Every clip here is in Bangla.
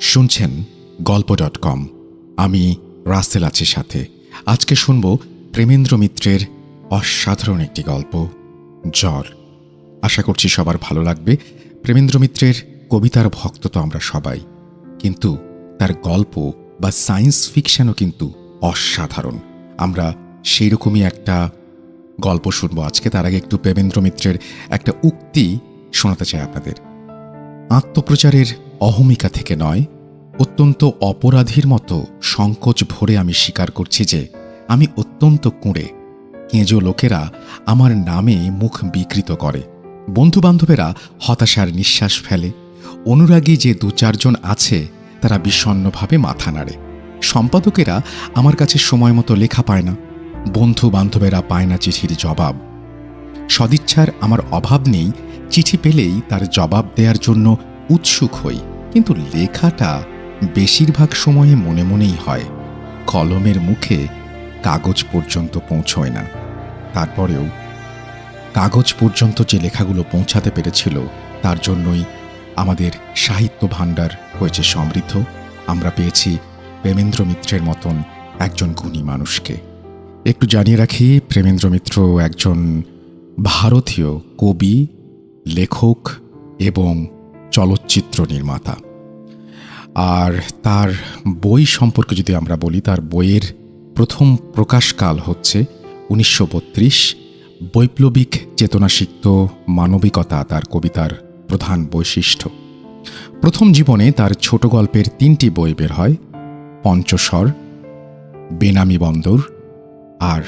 শুনছেন গল্প ডট কম। আমি রাসেল আছি সাথে। আজকে শুনব প্রেমেন্দ্র মিত্রের অসাধারণ একটি গল্প, জ্বর। আশা করছি সবার ভালো লাগবে। প্রেমেন্দ্র মিত্রের কবিতার ভক্ত তো আমরা সবাই। কিন্তু তার গল্প বা সায়েন্স ফিকশানও কিন্তু অসাধারণ। আমরা সেই রকমই একটা গল্প শুনব আজকে। তার আগে একটু প্রেমেন্দ্র মিত্রের একটা উক্তি শোনাতে চাই আপনাদের। আত্মপ্রচারের অহমিকা থেকে নয়, অত্যন্ত অপরাধীর মতো সংকোচ ভরে আমি স্বীকার করছি যে আমি অত্যন্ত কুঁড়ে। কেঁজো লোকেরা আমার নামে মুখ বিকৃত করে। বন্ধুবান্ধবেরা হতাশার নিঃশ্বাস ফেলে। অনুরাগী যে দু চারজন আছে, তারা বিষণ্নভাবে মাথা নাড়ে। সম্পাদকেরা আমার কাছে সময় মতো লেখা পায় না। বন্ধু বান্ধবেরা পায় না চিঠির জবাব। সদিচ্ছার আমার অভাব নেই, চিঠি পেলেই তার জবাব দেওয়ার জন্য উৎসুক হই। কিন্তু লেখাটা বেশিরভাগ সময়ে মনে মনেই হয়, কলমের মুখে কাগজ পর্যন্ত পৌঁছয় না। তারপরেও কাগজ পর্যন্ত যে লেখাগুলো পৌঁছাতে পেরেছিল, তার জন্যই আমাদের সাহিত্য ভাণ্ডার হয়েছে সমৃদ্ধ। আমরা পেয়েছি প্রেমেন্দ্র মিত্রের মতন একজন গুণী মানুষকে। একটু জানিয়ে রাখি, প্রেমেন্দ্র মিত্র একজন ভারতীয় কবি, লেখক এবং চলচ্চিত্র নির্মাতা। আর তার বই সম্পর্কে যদি আমরা বলি, তার বইয়ের প্রথম প্রকাশকাল হচ্ছে উনিশশো বত্রিশ। বৈপ্লবিক চেতনাসিক্ত মানবিকতা তার কবিতার প্রধান বৈশিষ্ট্য। প্রথম জীবনে তার ছোট গল্পের তিনটি বই বের হয়, পঞ্চস্বর, বেনামি বন্দর আর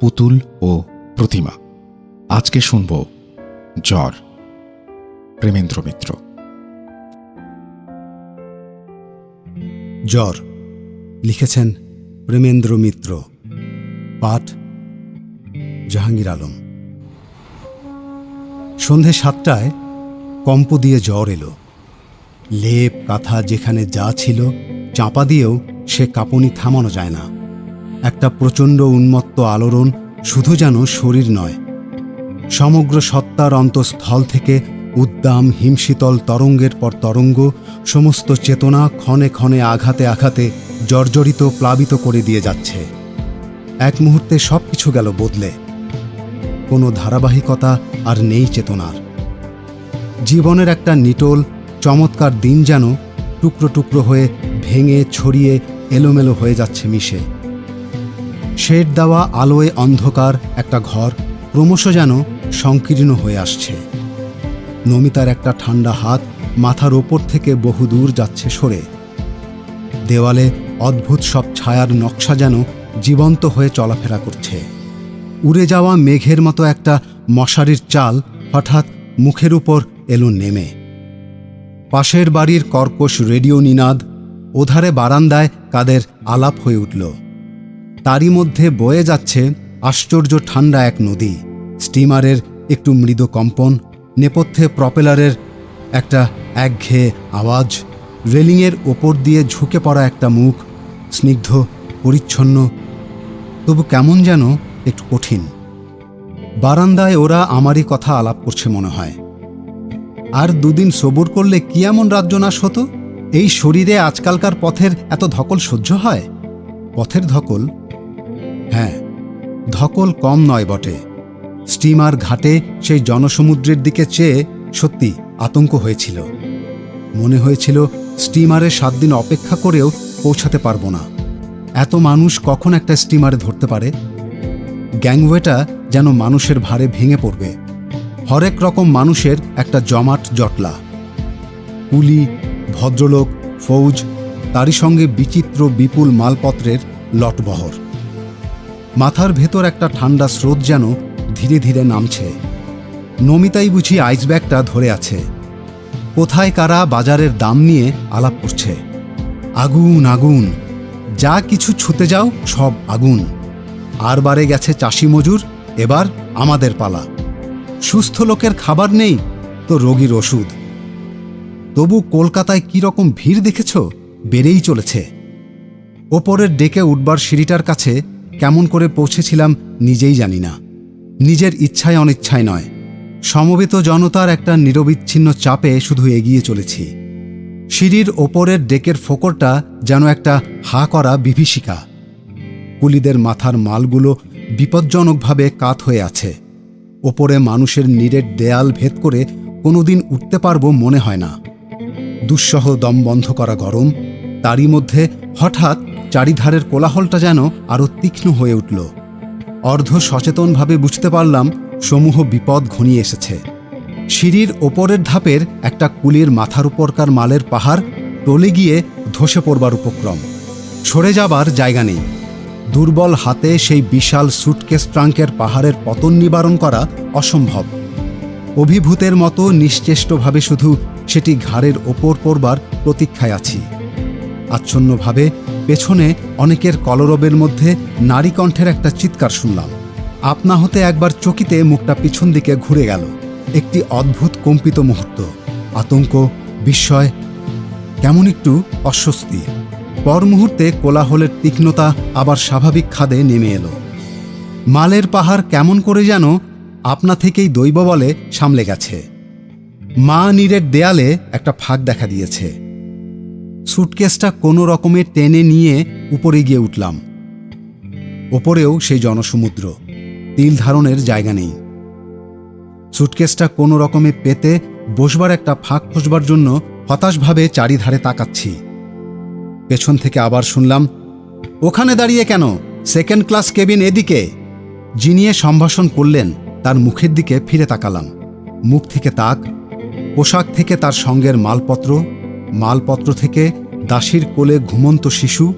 পুতুল ও প্রতিমা। আজকে শুনব জ্বর। প্রেমেন্দ্র মিত্র। জ্বর। লিখেছেন প্রেমেন্দ্র মিত্র। পাঠ জাহাঙ্গীর আলম। সন্ধে সাতটায় কম্প দিয়ে জ্বর এলো। লেপ, কাঁথা যেখানে যা ছিল, চাপা দিয়েও সে কাঁপুনি থামানো যায় না। একটা প্রচণ্ড উন্মত্ত আলোড়ন শুধু যেন শরীর নয়, সমগ্র সত্তার অন্তঃস্থল থেকে উদ্দাম হিমশীতল তরঙ্গের পর তরঙ্গ, সমস্ত চেতনা ক্ষণে ক্ষণে আঘাতে আঘাতে জর্জরিত, প্লাবিত করে দিয়ে যাচ্ছে। এক মুহূর্তে সব কিছু গেল বদলে। কোনো ধারাবাহিকতা আর নেই চেতনার। জীবনের একটা নিটোল, চমৎকার দিন যেন টুকরো টুকরো হয়ে ভেঙে, ছড়িয়ে, এলোমেলো হয়ে যাচ্ছে মিশে। শেড দেওয়া আলোয় অন্ধকার একটা ঘর ক্রমশ যেন সংকীর্ণ হয়ে আসছে। নমিতার একটা ঠান্ডা হাত মাথার ওপর থেকে বহুদূর যাচ্ছে সরে। দেওয়ালে অদ্ভুত সব ছায়ার নকশা যেন জীবন্ত হয়ে চলাফেরা করছে। উড়ে যাওয়া মেঘের মতো একটা মশারির চাল হঠাৎ মুখের উপর এলো নেমে। পাশের বাড়ির কর্কশ রেডিও নিনাদ ওধারে বারান্দায় কাদের আলাপ হয়ে উঠল। তারই মধ্যে বয়ে যাচ্ছে আশ্চর্য ঠান্ডা এক নদী। স্টিমারের একটু মৃদু কম্পন নেপথ্যে প্রপেলারের একটা একঘেয়ে আওয়াজ, রেলিংয়ের ওপর দিয়ে ঝুঁকে পড়া একটা মুখ, স্নিগ্ধ, পরিচ্ছন্ন, তবু কেমন যেন একটু কঠিন। বারান্দায় ওরা আমারই কথা আলাপ করছে মনে হয়। আর দুদিন সবুর করলে কি এমন রাজ্যনাশ হতো? এই শরীরে আজকালকার পথের এত ধকল সহ্য হয়? পথের ধকল? হ্যাঁ ধকল কম নয় বটে। স্টিমার ঘাটে সেই জনসমুদ্রের দিকে চেয়ে সত্যি আতঙ্ক হয়েছিল। মনে হয়েছিল, স্টিমারে সাত দিন অপেক্ষা করেও পৌঁছাতে পারব না। এত মানুষ কখন একটা স্টিমারে ধরতে পারে? গ্যাংওয়েটা যেন মানুষের ভারে ভেঙে পড়বে। হরেক রকম মানুষের একটা জমাট জটলা। কুলি, ভদ্রলোক, ফৌজ, তারই সঙ্গে বিচিত্র বিপুল মালপত্রের লটবহর। মাথার ভেতর একটা ঠান্ডা স্রোত যেন ধীরে ধীরে নামছে। নমিতাই বুঝি আইসব্যাগটা ধরে আছে। কোথায় কারা বাজারের দাম নিয়ে আলাপ করছে। আগুন আগুন। যা কিছু ছুতে যাও, সব আগুন। আর বারে গেছে চাষি মজুর, এবার আমাদের পালা। সুস্থ লোকের খাবার নেই, তো রোগীর ওষুধ। তবু কলকাতায় কি রকম ভিড় দেখেছ? বেড়েই চলেছে। ওপরের ডেকে উঠবার সিঁড়িটার কাছে কেমন করে পৌঁছেছিলাম নিজেই জানি না। নিজের ইচ্ছায় অনিচ্ছায় নয়। সমবেত জনতার একটা নিরবিচ্ছিন্ন চাপে শুধু এগিয়ে চলেছি। সিঁড়ির ওপরের ডেকের ফোকরটা যেন একটা হা করা বিভীষিকা। কুলিদের মাথার মালগুলো বিপজ্জনকভাবে কাত হয়ে আছে। ওপরে মানুষের নীরের দেয়াল ভেদ করে কোনোদিন উঠতে পারব মনে হয় না। দুঃসহ দম বন্ধ করা গরম, তারই মধ্যে হঠাৎ চারিধারের কোলাহলটা যেন আরও তীক্ষ্ণ হয়ে উঠল। অর্ধ সচেতনভাবে বুঝতে পারলাম সমূহ বিপদ ঘনিয়ে এসেছে। সিঁড়ির ওপরের ধাপের একটা কুলির মাথার উপরকার মালের পাহাড় টলে গিয়ে ধসে পড়বার উপক্রম। সরে যাবার জায়গা নেই। দুর্বল হাতে সেই বিশাল সুটকেস ট্রাঙ্কের পাহাড়ের পতন নিবারণ করা অসম্ভব। অভিভূতের মতো নিশ্চেষ্টভাবে শুধু সেটি ঘাড়ের ওপর পড়বার প্রতীক্ষায় আছি। আচ্ছন্নভাবে পেছনে অনেকের কলরবের মধ্যে নারী কণ্ঠের একটা চিৎকার শুনলাম। আপনা হতে একবার চকিতে মুখটা পিছন দিকে ঘুরে গেল। একটি অদ্ভুত কম্পিত মুহূর্ত। আতঙ্ক, বিস্ময়, কেমন একটু অস্বস্তি। পর মুহূর্তে কোলাহলের তীক্ষ্ণতা আবার স্বাভাবিক খাদে নেমে এলো। মালের পাহাড় কেমন করে যেন আপনা থেকেই দৈব বলে সামলে গেছে। মা নীরের দেয়ালে একটা ফাঁক দেখা দিয়েছে। সুটকেসটা কোনো রকমে টেনে নিয়ে উপরে গিয়ে উঠলাম। ওপরেও সেই জনসমুদ্র, তিল ধারণের জায়গা নেই। সুটকেসটা কোনো রকমে পেতে বসবার একটা ফাঁক খসবার জন্য হতাশভাবে চারিধারে তাকাচ্ছি। পেছন থেকে আবার শুনলাম, ওখানে দাঁড়িয়ে কেন? সেকেন্ড ক্লাস কেবিন এদিকে। জিনিয়ে সম্ভাষণ করলেন, তার মুখের দিকে ফিরে তাকালাম। মুখ থেকে তাক, পোশাক থেকে তার সঙ্গের মালপত্র মালপত্র থেকে দাসীর কোলে ঘুমন্ত শিশু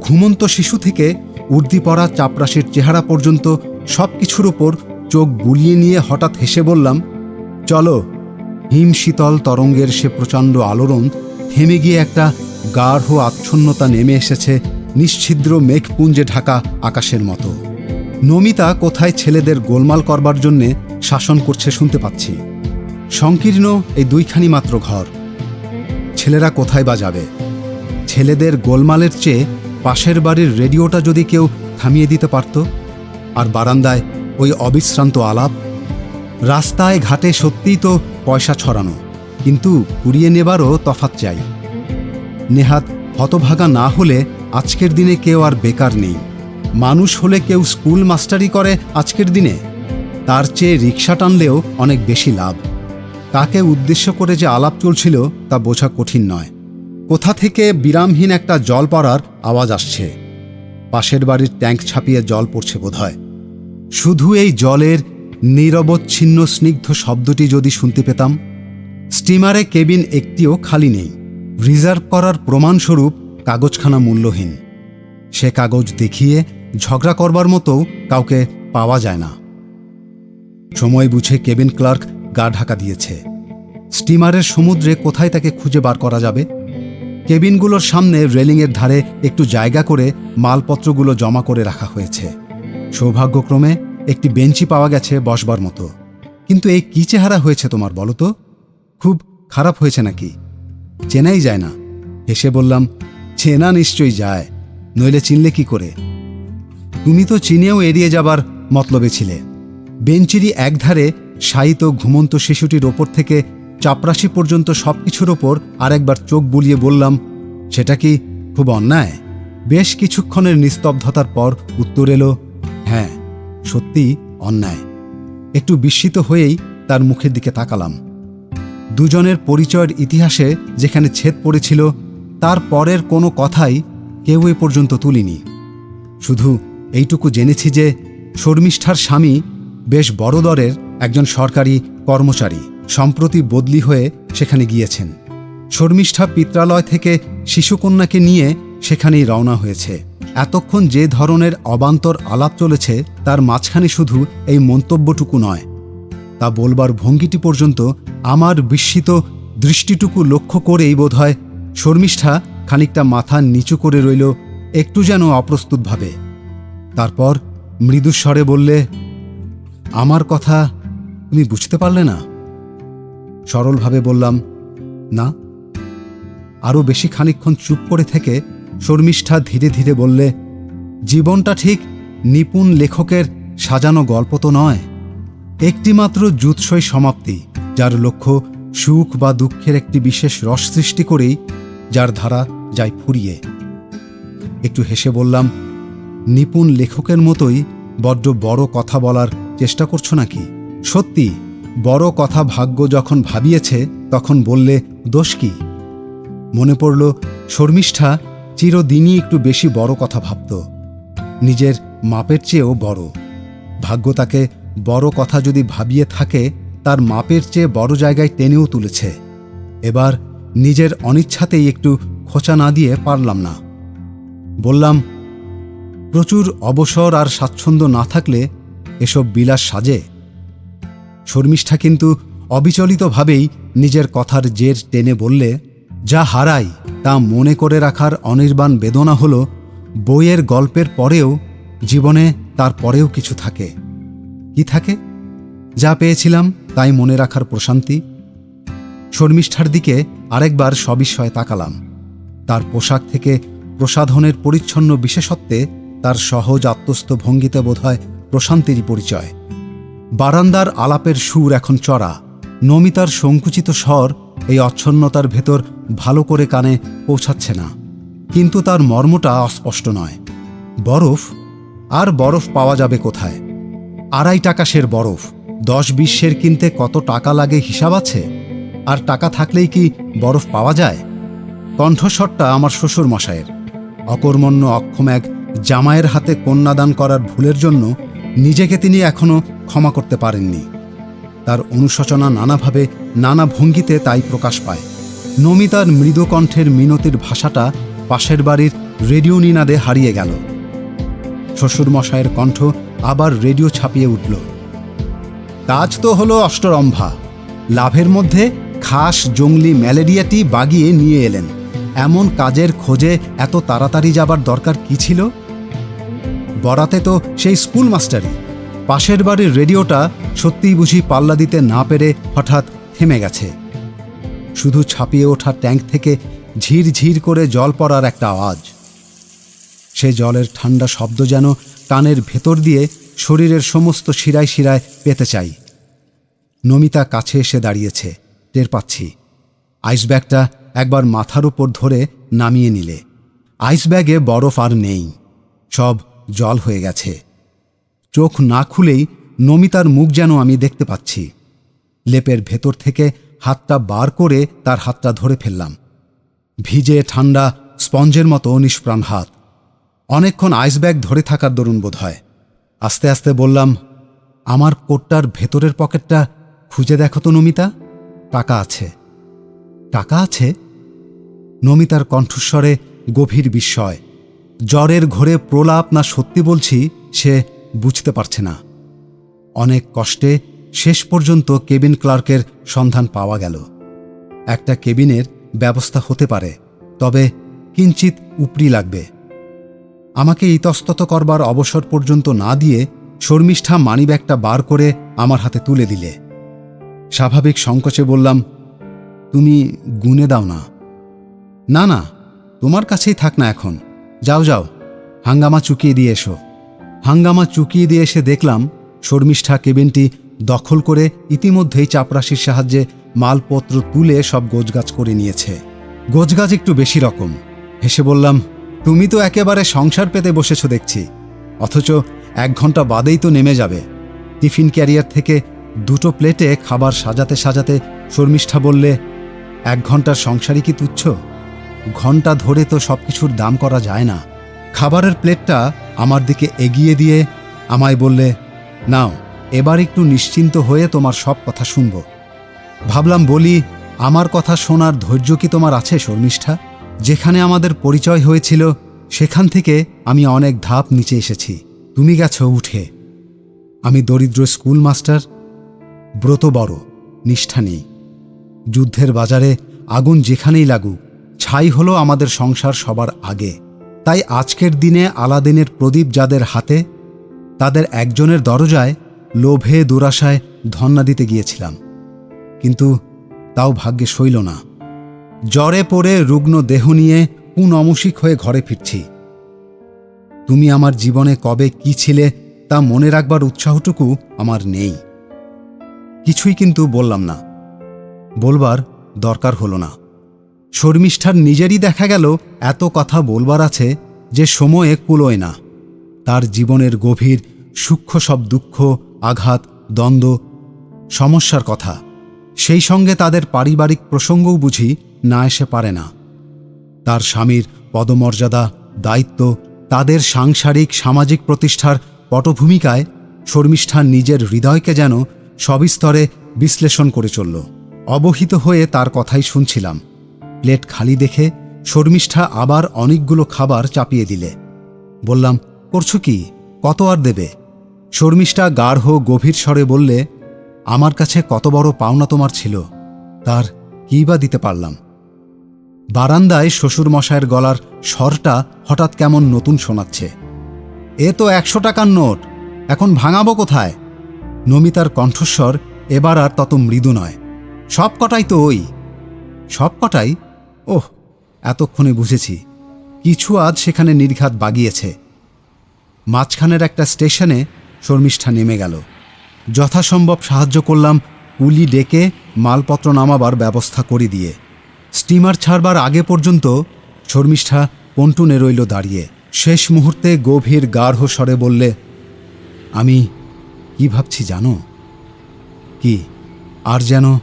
ঘুমন্ত শিশু থেকে উর্দি পরা চাপরাশির চেহারা পর্যন্ত সব কিছুর ওপর চোখ বুলিয়ে নিয়ে হঠাৎ হেসে বললাম, চলো। হিম শীতল তরঙ্গের সে প্রচণ্ড আলোড়ন থেমে গিয়ে একটা গাঢ় আচ্ছন্নতা নেমে এসেছে নিশ্ছিদ্র মেঘপুঞ্জে ঢাকা আকাশের মতো। নমিতা কোথায় ছেলেদের গোলমাল করবার জন্যে শাসন করছে শুনতে পাচ্ছি। সংকীর্ণ এই দুইখানি মাত্র ঘর। ছেলেরা কোথায় বা যাবে? ছেলেদের গোলমালের চেয়ে পাশের বাড়ির রেডিওটা যদি কেউ থামিয়ে দিতে পারত? আর বারান্দায় ওই অবিশ্রান্ত আলাপ? রাস্তায় ঘাটে সত্যিই তো পয়সা ছড়ানো, কিন্তু কুড়িয়ে নেবারও তফাৎ চাই। নেহাত হতভাগা না হলে আজকের দিনে কেউ আর বেকার নেই। মানুষ হলে কেউ স্কুল মাস্টারি করে আজকের দিনে? তার চেয়ে রিক্সা টানলেও অনেক বেশি লাভ। কাকে উদ্দেশ্য করে যে আলাপ চলছিল তা বোঝা কঠিন নয়। কোথা থেকে বিরামহীন একটা জল পড়ার আওয়াজ আসছে। পাশের বাড়ির ট্যাঙ্ক ছাপিয়ে জল পড়ছে বোধহয়। শুধু এই জলের নিরবচ্ছিন্ন স্নিগ্ধ শব্দটি যদি শুনতে পেতাম, স্টিমারে কেবিন একটিও খালি নেই। রিজার্ভ করার প্রমাণস্বরূপ কাগজখানা মূল্যহীন। সে কাগজ দেখিয়ে ঝগড়া করবার মতো কাউকে পাওয়া যায় না। সময় বুঝে কেবিন ক্লার্ক গা ঢাকা দিয়েছে। স্টিমারের সমুদ্রে কোথায় তাকে খুঁজে বার করা যাবে? কেবিনগুলোর সামনে রেলিংয়ের ধারে একটু জায়গা করে মালপত্রগুলো জমা করে রাখা হয়েছে। সৌভাগ্যক্রমে একটি বেঞ্চি পাওয়া গেছে বসবার মতো। কিন্তু এই কী চেহারা হয়েছে তোমার বলো তো? খুব খারাপ হয়েছে নাকি? চেনাই যায় না। হেসে বললাম, চেনা নিশ্চয়ই যায়। নইলে চিনলে কি করে? তুমি তো চিনেও এড়িয়ে যাবার মতলবে ছিলে। বেঞ্চিরই একধারে শায়িত ঘুমন্ত শিশুটির ওপর থেকে চাপরাশি পর্যন্ত সব কিছুর ওপর আরেকবার চোখ বুলিয়ে বললাম, সেটা কি খুব অন্যায়? বেশ কিছুক্ষণের নিস্তব্ধতার পর উত্তর এলো হ্যাঁ সত্যি অন্যায়। একটু বিস্মিত হয়েই তার মুখের দিকে তাকালাম। দুজনের পরিচয়ের ইতিহাসে যেখানে ছেদ পড়েছিল, তার পরের কোনো কথাই কেউ এ পর্যন্ত তুলিনি। শুধু এইটুকু জেনেছি যে শর্মিষ্ঠার স্বামী বেশ বড় দরের একজন সরকারি কর্মচারী সম্প্রতি বদলি হয়ে সেখানে গিয়েছেন। শর্মিষ্ঠা পিত্রালয় থেকে শিশুকন্যাকে নিয়ে সেখানেই রওনা হয়েছে। এতক্ষণ যে ধরনের অবান্তর আলাপ চলেছে, তার মাঝখানে শুধু এই মন্তব্যটুকু নয়, তা বলবার ভঙ্গিটি পর্যন্ত আমার বিস্মিত দৃষ্টিটুকু লক্ষ্য করেই বোধহয় শর্মিষ্ঠা খানিকটা মাথা নিচু করে রইল একটু যেন অপ্রস্তুতভাবে। তারপর মৃদুস্বরে বললে, আমার কথা তুমি বুঝতে পারলে না? সরলভাবে বললাম, না। আরও বেশি খানিকক্ষণ চুপ করে থেকে শর্মিষ্ঠা ধীরে ধীরে বললে, জীবনটা ঠিক নিপুণ লেখকের সাজানো গল্প তো নয়। একটিমাত্র জুৎসই সমাপ্তি, যার লক্ষ্য সুখ বা দুঃখের একটি বিশেষ রস সৃষ্টি করেই যার ধারা যায় ফুরিয়ে। একটু হেসে বললাম, নিপুণ লেখকের মতোই বড্ড বড় কথা বলার চেষ্টা করছ নাকি? সত্যি, বড় কথা ভাগ্য যখন ভাবিয়েছে, তখন বললে, দোষ কি? মনে পড়ল, শর্মিষ্ঠা চিরদিনই একটু বেশি বড় কথা ভাবত। নিজের মাপের চেয়েও বড়। ভাগ্য তাকে বড় কথা যদি ভাবিয়ে থাকে, তার মাপের চেয়ে বড় জায়গায় টেনেও তুলেছে। এবার নিজের অনিচ্ছাতেই একটু খোঁচা না দিয়ে পারলাম না। বললাম, প্রচুর অবসর আর স্বাচ্ছন্দ্য না থাকলে এসব বিলাস সাজে? শর্মিষ্ঠা কিন্তু অবিচলিতভাবেই নিজের কথার জের টেনে বললে, যা হারাই, তা মনে করে রাখার অনির্বাণ বেদনা হল বইয়ের গল্পের পরেও জীবনে তার পরেও কিছু থাকে। কি থাকে? যা পেয়েছিলাম, তাই মনে রাখার প্রশান্তি। শর্মিষ্ঠার দিকে আরেকবার সবিস্ময়ে তাকালাম। তার পোশাক থেকে প্রসাধনের পরিচ্ছন্ন বিশেষত্বে তার সহজ আত্মস্থ ভঙ্গিতে বোধহয় প্রশান্তিরই পরিচয়। বারান্দার আলাপের সুর এখন চড়া। নমিতার সংকুচিত স্বর এই অচ্ছন্নতার ভেতর ভালো করে কানে পৌঁছাচ্ছে না। কিন্তু তার মর্মটা অস্পষ্ট নয়। বরফ? আর বরফ পাওয়া যাবে কোথায়? আড়াই টাকা সের বরফ। দশ বিশের কিনতে কত টাকা লাগে হিসাব আছে? আর টাকা থাকলেই কি বরফ পাওয়া যায়? কণ্ঠস্বরটা আমার শ্বশুর মশায়ের অকর্মণ্য অক্ষম এক জামাইয়ের হাতে কন্যাদান করার ভুলের জন্য নিজেকে তিনি এখনও ক্ষমা করতে পারেননি। তার অনুশোচনা নানাভাবে নানা ভঙ্গিতে তাই প্রকাশ পায়। নমিতার মৃদু কণ্ঠের মিনতির ভাষাটা পাশের বাড়ির রেডিও নিনাদে হারিয়ে গেল। শ্বশুরমশায়ের কণ্ঠ আবার রেডিও ছাপিয়ে উঠল। কাজ তো হলো অষ্টরম্ভা। লাভের মধ্যে খাস জঙ্গলি ম্যালেরিয়াটি বাগিয়ে নিয়ে এলেন। এমন কাজের খোঁজে এত তাড়াতাড়ি যাবার দরকার কি ছিল? বরাতে তো সেই স্কুল মাস্টারই। পাশের বাড়ির রেডিওটা সত্যিই বুঝি পাল্লা দিতে না পেরে হঠাৎ থেমে গেছে। শুধু ছাপিয়ে ওঠা ট্যাঙ্ক থেকে ঝির ঝির করে জল পড়ার একটা আওয়াজ। সে জলের ঠান্ডা শব্দ যেন কানের ভেতর দিয়ে শরীরের সমস্ত শিরায় শিরায় পেতে চাই। নমিতা কাছে এসে দাঁড়িয়েছে, টের পাচ্ছি। আইসব্যাগটা একবার মাথার উপর ধরে নামিয়ে নিলে। আইসব্যাগে বরফ আর নেই। সব জল হয়ে গেছে। চোখ না খুলেই নমিতার মুখ যেন আমি দেখতে পাচ্ছি। লেপের ভেতর থেকে হাতটা বার করে তার হাতটা ধরে ফেললাম। ভিজে ঠান্ডা স্পঞ্জের মতো নিষ্প্রাণ হাত। অনেকক্ষণ আইসব্যাগ ধরে থাকার দরুন বোধ হয় আস্তে আস্তে বললাম, আমার কোটটার ভেতরের পকেটটা খুঁজে দেখো তো নমিতা। টাকা আছে। টাকা আছে? নমিতার কণ্ঠস্বরে গভীর বিস্ময়। জ্বরের ঘোরে প্রলাপ না সত্যি বলছি, সে বুঝতে পারছে না। অনেক কষ্টে শেষ পর্যন্ত কেবিন ক্লার্কের সন্ধান পাওয়া গেল। একটা কেবিনের ব্যবস্থা হতে পারে, তবে কিঞ্চিত উপরি লাগবে। আমাকে ইতস্তত করবার অবসর পর্যন্ত না দিয়ে শর্মিষ্ঠা মানিব্যাগটা বার করে আমার হাতে তুলে দিলে। স্বাভাবিক সংকোচে বললাম, তুমি গুনে দাও না। না না, তোমার কাছেই থাক না এখন। যাও যাও, হাঙ্গামা চুকিয়ে দিয়ে এসো। হাঙ্গামা চুকিয়ে দিয়ে এসে দেখলাম শর্মিষ্ঠা কেবিনটি দখল করে ইতিমধ্যেই চাপরাশির সাহায্যে মালপত্র তুলে সব গোজগাছ করে নিয়েছে। গোজগাছ একটু বেশি রকম। হেসে বললাম, তুমি তো একেবারে সংসার পেতে বসেছ দেখছি। অথচ এক ঘণ্টা বাদেই তো নেমে যাবে। টিফিন ক্যারিয়ার থেকে দুটো প্লেটে খাবার সাজাতে সাজাতে শর্মিষ্ঠা বললে, এক ঘণ্টার সংসারই কি তুচ্ছ? ঘণ্টা ধরে তো সব কিছুর দাম করা যায় না। খাবারের প্লেটটা আমার দিকে এগিয়ে দিয়ে আমায় বললে, নাও, এবার একটু নিশ্চিন্ত হয়ে তোমার সব কথা শুনব। ভাবলাম বলি, আমার কথা শোনার ধৈর্য কি তোমার আছে, শর্মিষ্ঠা? যেখানে আমাদের পরিচয় হয়েছিল, সেখান থেকে আমি অনেক ধাপ নিচে এসেছি। তুমি গেছ উঠে। আমি দরিদ্র স্কুল মাস্টার ব্রত বড় নিষ্ঠা নেই। যুদ্ধের বাজারে আগুন যেখানেই লাগুক ছাই হলো আমাদের সংসার সবার আগে। তাই আজকের দিনে আলাদিনের প্রদীপ যাদের হাতে, তাদের একজনের দরজায় লোভে দুরাশায় ধন্না দিতে গিয়েছিলাম। কিন্তু তাও ভাগ্যে সইল না। জ্বরে পড়ে রুগ্ন দেহ নিয়ে পুনমসিক হয়ে ঘরে ফিরছি। তুমি আমার জীবনে কবে কি ছিলে তা মনে রাখবার উৎসাহটুকু আমার নেই। কিছুই কিন্তু বললাম না। বলবার দরকার হলো না। শর্মিষ্ঠার নিজেরই দেখা গেল, এত কথা বলবার আছে যে সময়ে কুলোয় না। তার জীবনের গভীর সূক্ষ্ম সব দুঃখ, আঘাত, দ্বন্দ্ব, সমস্যার কথা, সেই সঙ্গে তাদের পারিবারিক প্রসঙ্গও বুঝি না এসে পারে না। তার স্বামীর পদমর্যাদা, দায়িত্ব, তাদের সাংসারিক, সামাজিক প্রতিষ্ঠার পটভূমিকায় শর্মিষ্ঠা নিজের হৃদয়কে যেন সবিস্তরে বিশ্লেষণ করে চলল। অবহিত হয়ে তার কথাই শুনছিলাম। প্লেট খালি দেখে শর্মিষ্ঠা আবার অনেকগুলো খাবার চাপিয়ে দিলে। বললাম, করছ কি? কত আর দেবে? শর্মিষ্ঠা গাঢ় গভীর স্বরে বললে, আমার কাছে কত বড় পাওনা তোমার ছিল, তার কী বা দিতে পারলাম? বারান্দায় শ্বশুরমশায়ের গলার স্বরটা হঠাৎ কেমন নতুন শোনাচ্ছে। এ তো একশো টাকার নোট, এখন ভাঙাবো কোথায়? নমিতার কণ্ঠস্বর এবার আর তত মৃদু নয়। সব কটাই তো ওই? সব কটাই ওহ, এতক্ষণে বুঝেছি। কিছু আজ সেখানে নির্ঘাত বাগিয়েছে। মাঝখানের একটা স্টেশনে শর্মিষ্ঠা নেমে গেল। যথাসম্ভব সাহায্য করলাম কুলি ডেকে মালপত্র নামাবার ব্যবস্থা করে দিয়ে। স্টিমার ছাড়বার আগে পর্যন্ত শর্মিষ্ঠা পন্টুনে রইল দাঁড়িয়ে। শেষ মুহূর্তে গভীর গাঢ় স্বরে বললে, আমি কি ভাবছি জানো? কি আর যেন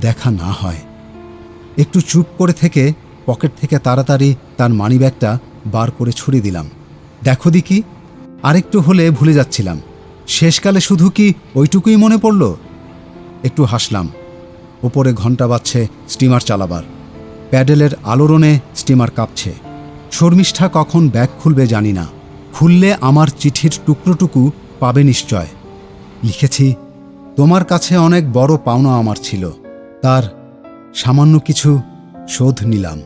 দেখা না হয়। একটু চুপ করে থেকে পকেট থেকে তাড়াতাড়ি তার মানিব্যাগটা বার করে ছুড়ে দিলাম। দেখো দিকি আরেকটু হলে ভুলে যাচ্ছিলাম। শেষকালে শুধু কি ওইটুকুই মনে পড়ল? একটু হাসলাম। ওপরে ঘণ্টা বাজছে, স্টিমার চালাবার। প্যাডেলের আলোড়নে স্টিমার কাঁপছে। শর্মিষ্ঠা কখন ব্যাগ খুলবে জানি না। খুললে আমার চিঠির টুকরোটুকু পাবে নিশ্চয়। লিখেছি, তোমার কাছে অনেক বড় পাওনা আমার ছিল। তার সামান্য কিছু শোধ নিলাম।